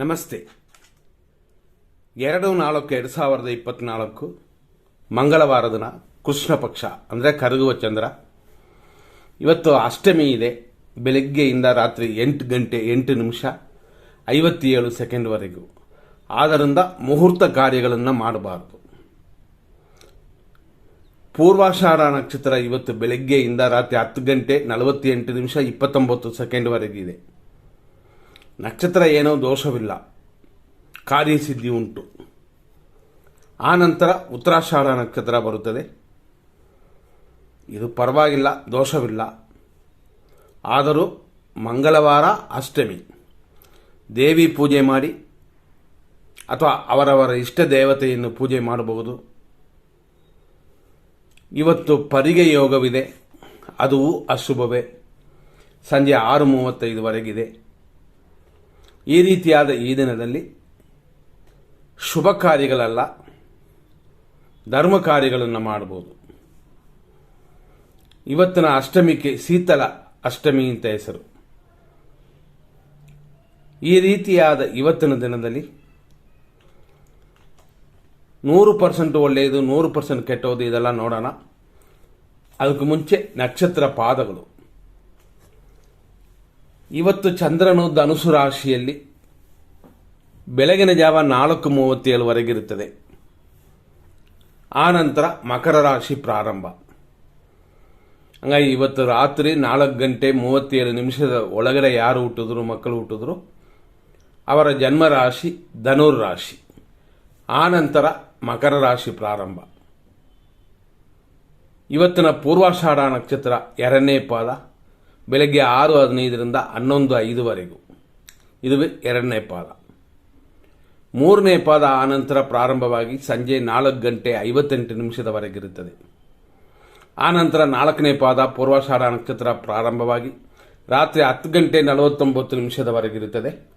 ನಮಸ್ತೆ. ಎರಡು, ನಾಲ್ಕು, ಎರಡು ಸಾವಿರದ ಇಪ್ಪತ್ನಾಲ್ಕು ಮಂಗಳವಾರ ದಿನ ಕೃಷ್ಣ ಪಕ್ಷ, ಅಂದರೆ ಕರಗುವ ಚಂದ್ರ. ಇವತ್ತು ಅಷ್ಟಮಿ ಇದೆ. ಬೆಳಗ್ಗೆಯಿಂದ ರಾತ್ರಿ ಎಂಟು ಗಂಟೆ ಎಂಟು ನಿಮಿಷ ಐವತ್ತೇಳು ಸೆಕೆಂಡ್ವರೆಗೂ ಆದ್ದರಿಂದ ಮುಹೂರ್ತ ಕಾರ್ಯಗಳನ್ನು ಮಾಡಬಾರದು. ಪೂರ್ವಾಷಾಢ ನಕ್ಷತ್ರ ಇವತ್ತು ಬೆಳಗ್ಗೆಯಿಂದ ರಾತ್ರಿ ಹತ್ತು ಗಂಟೆ ನಲವತ್ತೆಂಟು ನಿಮಿಷ ಇಪ್ಪತ್ತೊಂಬತ್ತು ಸೆಕೆಂಡ್ವರೆಗಿದೆ ನಕ್ಷತ್ರ ಏನೋ ದೋಷವಿಲ್ಲ. ಕಾರ್ಯಸಿದ್ಧಿ ಉಂಟು. ಆ ನಂತರ ಉತ್ತರಾಷಾಢ ನಕ್ಷತ್ರ ಬರುತ್ತದೆ. ಇದು ಪರವಾಗಿಲ್ಲ, ದೋಷವಿಲ್ಲ. ಆದರೂ ಮಂಗಳವಾರ ಅಷ್ಟಮಿ. ದೇವಿ ಪೂಜೆ ಮಾಡಿ, ಅಥವಾ ಅವರವರ ಇಷ್ಟ ದೇವತೆಯನ್ನು ಪೂಜೆ ಮಾಡಬಹುದು. ಇವತ್ತು ಪರಿಗೆ ಯೋಗವಿದೆ. ಅದು ಅಶುಭವೇ. ಸಂಜೆ ಆರು ಮೂವತ್ತೈದುವರೆಗಿದೆ ಈ ರೀತಿಯಾದ ಈ ದಿನದಲ್ಲಿ ಶುಭ ಕಾರ್ಯಗಳಲ್ಲ ಧರ್ಮ ಕಾರ್ಯಗಳನ್ನು ಮಾಡಬಹುದು. ಇವತ್ತಿನ ಅಷ್ಟಮಿಗೆ ಶೀತಲ ಅಷ್ಟಮಿ ಅಂತ ಹೆಸರು. ಈ ರೀತಿಯಾದ ಇವತ್ತಿನ ದಿನದಲ್ಲಿ ನೂರು ಪರ್ಸೆಂಟ್ ಒಳ್ಳೆಯದು, ನೂರು ಪರ್ಸೆಂಟ್ ಕೆಟ್ಟೋದು, ಇದೆಲ್ಲ ನೋಡೋಣ. ಅದಕ್ಕೆ ಮುಂಚೆ ನಕ್ಷತ್ರ ಪಾದಗಳು. ಇವತ್ತು ಚಂದ್ರನು ಧನುಸು ರಾಶಿಯಲ್ಲಿ ಬೆಳಗಿನ ಜಾವ ನಾಲ್ಕು ಮೂವತ್ತೇಳುವರೆಗಿರುತ್ತದೆ ಆ ನಂತರ ಮಕರ ರಾಶಿ ಪ್ರಾರಂಭ. ಹಂಗಾಗಿ ಇವತ್ತು ರಾತ್ರಿ ನಾಲ್ಕು ಗಂಟೆ ಮೂವತ್ತೇಳು ನಿಮಿಷದ ಒಳಗಡೆ ಯಾರು ಹುಟ್ಟಿದ್ರು, ಮಕ್ಕಳು ಹುಟ್ಟಿದ್ರು? ಅವರ ಜನ್ಮ ರಾಶಿ ಧನುರ್ ರಾಶಿ. ಆ ನಂತರ ಮಕರ ರಾಶಿ ಪ್ರಾರಂಭ. ಇವತ್ತಿನ ಪೂರ್ವಾಷಾಢ ನಕ್ಷತ್ರ ಎರಡನೇ ಪಾದ. ಬೆಳಗ್ಗೆ ಆರು ಹದಿನೈದರಿಂದ ಹನ್ನೊಂದು ಐದುವರೆಗೂ. ಇದು ಎರಡನೇ ಪಾದ. ಮೂರನೇ ಪಾದ ಆನಂತರ ಪ್ರಾರಂಭವಾಗಿ ಸಂಜೆ ನಾಲ್ಕು ಗಂಟೆ ಐವತ್ತೆಂಟು ನಿಮಿಷದವರೆಗಿರುತ್ತದೆ ಆನಂತರ ನಾಲ್ಕನೇ ಪಾದ ಪೂರ್ವಾಷಾಢ ನಕ್ಷತ್ರ ಪ್ರಾರಂಭವಾಗಿ ರಾತ್ರಿ ಹತ್ತು ಗಂಟೆ ನಲವತ್ತೊಂಬತ್ತು ನಿಮಿಷದವರೆಗಿರುತ್ತದೆ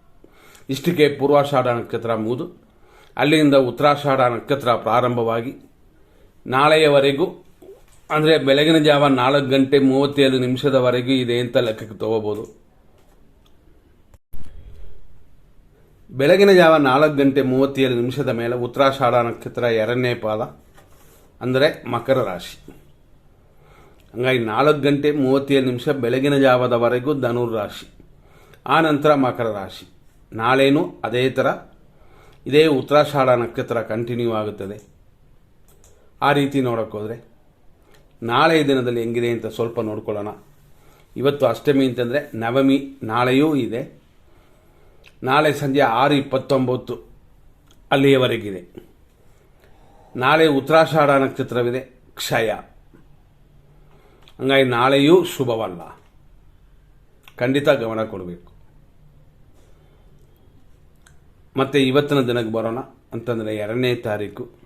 ಇಷ್ಟಕ್ಕೆ ಪೂರ್ವಾಷಾಢ ನಕ್ಷತ್ರ ಮೂದು. ಅಲ್ಲಿಂದ ಉತ್ತರಾಷಾಢ ನಕ್ಷತ್ರ ಪ್ರಾರಂಭವಾಗಿ ನಾಳೆಯವರೆಗೂ ಅಂದರೆ ಬೆಳಗಿನ ಜಾವ ನಾಲ್ಕು ಗಂಟೆ ಮೂವತ್ತೇಳು ನಿಮಿಷದವರೆಗೂ ಇದೆ ಅಂತ ಲೆಕ್ಕಕ್ಕೆ ತಗೋಬೋದು. ಬೆಳಗಿನ ಜಾವ ನಾಲ್ಕು ಗಂಟೆ ಮೂವತ್ತೇಳು ನಿಮಿಷದ ಮೇಲೆ ಉತ್ತರಾಷಾಢ ನಕ್ಷತ್ರ ಎರಡನೇ ಪಾದ, ಅಂದರೆ ಮಕರ ರಾಶಿ. ಹಂಗಾಗಿ ನಾಲ್ಕು ಗಂಟೆ ಮೂವತ್ತೇಳು ನಿಮಿಷ ಬೆಳಗಿನ ಜಾವದವರೆಗೂ ಧನುರ್ ರಾಶಿ, ಆ ನಂತರ ಮಕರ ರಾಶಿ. ನಾಳೆನೂ ಅದೇ ಥರ ಇದೇ ಉತ್ತರಾಷಾಢ ನಕ್ಷತ್ರ ಕಂಟಿನ್ಯೂ ಆಗುತ್ತದೆ. ಆ ರೀತಿ ನೋಡೋಕ್ಕೋದ್ರೆ ನಾಳೆ ದಿನದಲ್ಲಿ ಹೆಂಗಿದೆ ಅಂತ ಸ್ವಲ್ಪ ನೋಡ್ಕೊಳ್ಳೋಣ. ಇವತ್ತು ಅಷ್ಟಮಿ ಅಂತಂದರೆ ನವಮಿ, ನಾಳೆಯೂ ಇದೆ. ನಾಳೆ ಸಂಜೆ ಆರು ಇಪ್ಪತ್ತೊಂಬತ್ತು ಅಲ್ಲಿಯವರೆಗಿದೆ. ನಾಳೆ ಉತ್ತರಾಷಾಢ ನಕ್ಷತ್ರವಿದೆ, ಕ್ಷಯ. ಹಂಗಾಗಿ ನಾಳೆಯೂ ಶುಭವಲ್ಲ. ಖಂಡಿತ ಗಮನ ಕೊಡಬೇಕು. ಮತ್ತು ಇವತ್ತಿನ ದಿನಕ್ಕೆ ಬರೋಣ ಅಂತಂದರೆ ಎರಡನೇ ತಾರೀಕು.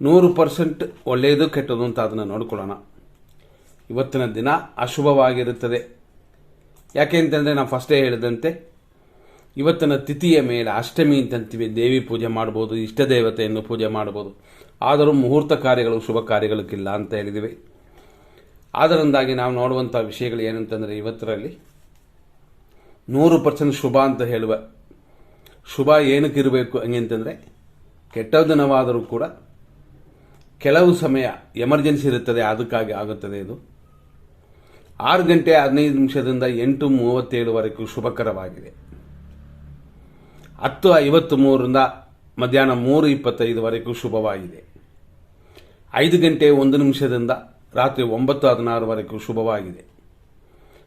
ನೂರು ಪರ್ಸೆಂಟ್ ಒಳ್ಳೆಯದು, ಕೆಟ್ಟದು ಅಂತ ಅದನ್ನು ನೋಡ್ಕೊಳ್ಳೋಣ. ಇವತ್ತಿನ ದಿನ ಅಶುಭವಾಗಿರುತ್ತದೆ. ಯಾಕೆ ಅಂತಂದರೆ ನಾವು ಫಸ್ಟೇ ಹೇಳಿದಂತೆ, ಇವತ್ತಿನ ತಿಥಿಯ ಮೇಲೆ ಅಷ್ಟಮಿ ಅಂತಂತೀವಿ ದೇವಿ ಪೂಜೆ ಮಾಡ್ಬೋದು, ಇಷ್ಟ ದೇವತೆಯನ್ನು ಪೂಜೆ ಮಾಡ್ಬೋದು. ಆದರೂ ಮುಹೂರ್ತ ಕಾರ್ಯಗಳು, ಶುಭ ಕಾರ್ಯಗಳಕ್ಕಿಲ್ಲ ಅಂತ ಹೇಳಿದ್ದೀವಿ ಆದ್ದರಿಂದಾಗಿ ನಾವು ನೋಡುವಂಥ ವಿಷಯಗಳು ಏನಂತಂದರೆ ಇವತ್ತರಲ್ಲಿ ನೂರು ಪರ್ಸೆಂಟ್ ಶುಭ ಅಂತ ಹೇಳುವ. ಶುಭ ಏನಕ್ಕಿರಬೇಕು ಹಂಗೆ ಅಂತಂದರೆ ಕೆಟ್ಟ ದಿನವಾದರೂ ಕೂಡ ಕೆಲವು ಸಮಯ ಎಮರ್ಜೆನ್ಸಿ ಇರುತ್ತದೆ, ಅದಕ್ಕಾಗಿ ಆಗುತ್ತದೆ ಇದು. ಆರು ಗಂಟೆ ಹದಿನೈದು ನಿಮಿಷದಿಂದ ಎಂಟು ಮೂವತ್ತೇಳುವರೆಗೂ ಶುಭಕರವಾಗಿದೆ. ಹತ್ತು ಐವತ್ತು ಮೂರರಿಂದ ಮಧ್ಯಾಹ್ನ ಮೂರು ಇಪ್ಪತ್ತೈದುವರೆಗೂ ಶುಭವಾಗಿದೆ. ಐದು ಗಂಟೆ ಒಂದು ನಿಮಿಷದಿಂದ ರಾತ್ರಿ ಒಂಬತ್ತು ಹದಿನಾರುವರೆಗೂ ಶುಭವಾಗಿದೆ.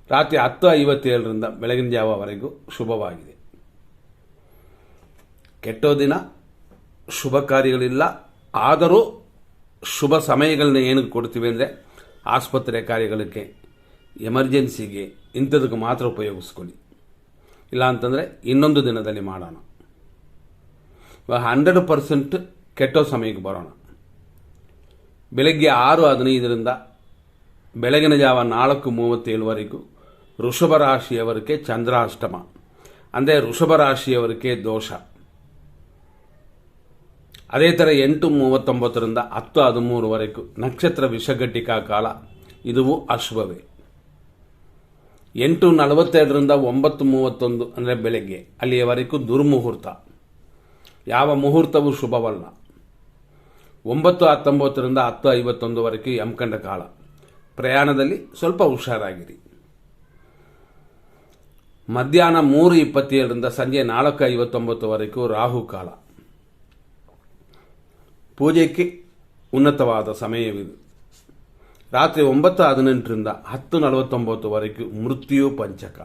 ರಾತ್ರಿ ಹತ್ತು ಐವತ್ತೇಳರಿಂದ ಬೆಳಗಿನ ಜಾವವರೆಗೂ ಶುಭವಾಗಿದೆ. ಕೆಟ್ಟೋ ದಿನ ಶುಭ ಕಾರ್ಯಗಳಿಲ್ಲ, ಆದರೂ ಶುಭ ಸಮಯಗಳನ್ನ ಏನಕ್ಕೆ ಕೊಡ್ತೀವಿ ಅಂದರೆ ಆಸ್ಪತ್ರೆ ಕಾರ್ಯಗಳಿಗೆ, ಎಮರ್ಜೆನ್ಸಿಗೆ ಇಂಥದಕ್ಕೆ ಮಾತ್ರ ಉಪಯೋಗಿಸ್ಕೊಳ್ಳಿ. ಇಲ್ಲ ಅಂತಂದರೆ ಇನ್ನೊಂದು ದಿನದಲ್ಲಿ ಮಾಡೋಣ. ಇವಾಗ ಹಂಡ್ರೆಡ್ ಪರ್ಸೆಂಟ್ ಕೆಟ್ಟೋ ಸಮಯಕ್ಕೆ ಬರೋಣ. ಬೆಳಗ್ಗೆ ಆರು ಹದಿನೈದರಿಂದ ಬೆಳಗಿನ ಜಾವ ನಾಲ್ಕು ಮೂವತ್ತೇಳುವರೆಗೂ ವೃಷಭ ರಾಶಿಯವರಿಗೆ ಚಂದ್ರಾಷ್ಟಮ. ಅಂದರೆ ವೃಷಭ ರಾಶಿಯವರಿಗೆ ದೋಷ. ಅದೇ ಥರ ಎಂಟು ಮೂವತ್ತೊಂಬತ್ತರಿಂದ ಹತ್ತು ಹದಿಮೂರುವರೆಗೂ ನಕ್ಷತ್ರ ವಿಷಘಟಿಕಾ ಕಾಲ ಇದುವು ಅಶುಭವೇ. ಎಂಟು ನಲವತ್ತೆರಡರಿಂದ ಒಂಬತ್ತು ಮೂವತ್ತೊಂದು ಅಂದರೆ ಬೆಳಗ್ಗೆ, ಅಲ್ಲಿಯವರೆಗೂ ದುರ್ಮುಹೂರ್ತ. ಯಾವ ಮುಹೂರ್ತವೂ ಶುಭವಲ್ಲ. ಒಂಬತ್ತು ಹತ್ತೊಂಬತ್ತರಿಂದ ಹತ್ತು ಐವತ್ತೊಂದುವರೆಗೂ ಯಮಕಂಡ ಕಾಲ. ಪ್ರಯಾಣದಲ್ಲಿ ಸ್ವಲ್ಪ ಹುಷಾರಾಗಿರಿ. ಮಧ್ಯಾಹ್ನ ಮೂರು ಇಪ್ಪತ್ತೇಳರಿಂದ ಸಂಜೆ ನಾಲ್ಕು ಐವತ್ತೊಂಬತ್ತುವರೆಗೂ ರಾಹು ಕಾಲ. ಪೂಜೆಗೆ ಉನ್ನತವಾದ ಸಮಯವಿದು. ರಾತ್ರಿ ಒಂಬತ್ತು ಹದಿನೆಂಟರಿಂದ ಹತ್ತು ನಲವತ್ತೊಂಬತ್ತುವರೆಗೂ ಮೃತ್ಯು ಪಂಚಕ.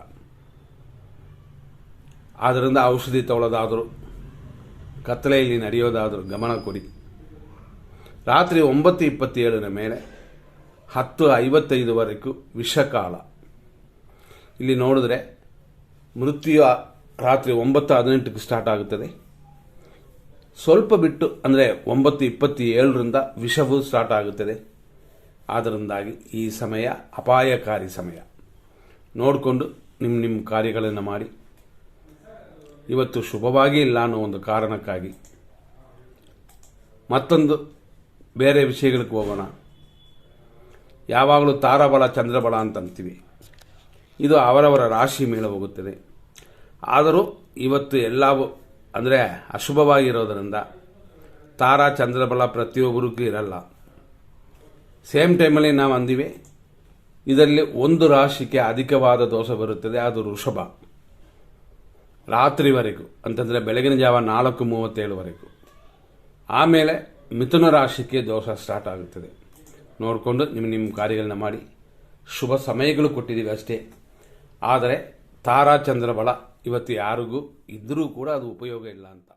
ಆದ್ದರಿಂದ ಔಷಧಿ ತೊಳೋದಾದರೂ ಕತ್ತಲೆಯಲ್ಲಿ ನಡೆಯೋದಾದರೂ ಗಮನ ಕೊಡಿ. ರಾತ್ರಿ ಒಂಬತ್ತು ಇಪ್ಪತ್ತೇಳರ ಮೇಲೆ ಹತ್ತು ಐವತ್ತೈದುವರೆಗೂ ವಿಷಕಾಲ ಇಲ್ಲಿ ನೋಡಿದ್ರೆ ಮೃತ್ಯು ರಾತ್ರಿ ಒಂಬತ್ತು ಹದಿನೆಂಟಕ್ಕೆ ಸ್ಟಾರ್ಟ್ ಆಗುತ್ತದೆ. ಸ್ವಲ್ಪ ಬಿಟ್ಟು, ಅಂದರೆ ಒಂಬತ್ತು ಇಪ್ಪತ್ತೇಳರಿಂದ ವಿಷವು ಸ್ಟಾರ್ಟ್ ಆಗುತ್ತದೆ. ಆದ್ದರಿಂದಾಗಿ ಈ ಸಮಯ ಅಪಾಯಕಾರಿ ಸಮಯ. ನೋಡಿಕೊಂಡು ನಿಮ್ಮ ನಿಮ್ಮ ಕಾರ್ಯಗಳನ್ನು ಮಾಡಿ. ಇವತ್ತು ಶುಭವಾಗಿ ಇಲ್ಲ ಅನ್ನೋ ಒಂದು ಕಾರಣಕ್ಕಾಗಿ ಮತ್ತೊಂದು ಬೇರೆ ವಿಷಯಗಳಿಗೆ ಹೋಗೋಣ. ಯಾವಾಗಲೂ ತಾರಾಬಲ, ಚಂದ್ರಬಲ ಅಂತಂತೀವಿ ಇದು ಅವರವರ ರಾಶಿ ಮೇಲೆ ಹೋಗುತ್ತದೆ. ಆದರೂ ಇವತ್ತು ಎಲ್ಲವೂ ಅಂದರೆ ಅಶುಭವಾಗಿರೋದರಿಂದ ತಾರಾ ಚಂದ್ರಬಲ ಪ್ರತಿಯೊಬ್ಬರಿಗೂ ಇರಲ್ಲ. ಸೇಮ್ ಟೈಮಲ್ಲಿ ನಾವು ಅಂದಿವಿ, ಇದರಲ್ಲಿ ಒಂದು ರಾಶಿಗೆ ಅಧಿಕವಾದ ದೋಷ ಬರುತ್ತದೆ, ಅದು ವೃಷಭ. ರಾತ್ರಿವರೆಗೂ, ಅಂತಂದರೆ ಬೆಳಗಿನ ಜಾವ ನಾಲ್ಕು ಮೂವತ್ತೇಳುವರೆಗೂ ಆಮೇಲೆ ಮಿಥುನ ರಾಶಿಗೆ ದೋಷ ಸ್ಟಾರ್ಟ್ ಆಗುತ್ತದೆ. ನೋಡಿಕೊಂಡು ನಿಮ್ಮ ನಿಮ್ಮ ಕಾರ್ಯಗಳನ್ನ ಮಾಡಿ. ಶುಭ ಸಮಯಗಳು ಕೊಟ್ಟಿದ್ದೀವಿ ಅಷ್ಟೇ. ಆದರೆ ತಾರಾ ಚಂದ್ರ ಬಲ ಇವತ್ತು ಯಾರಿಗೂ ಇದ್ದರೂ ಕೂಡ ಅದು ಉಪಯೋಗ ಇಲ್ಲ ಅಂತ.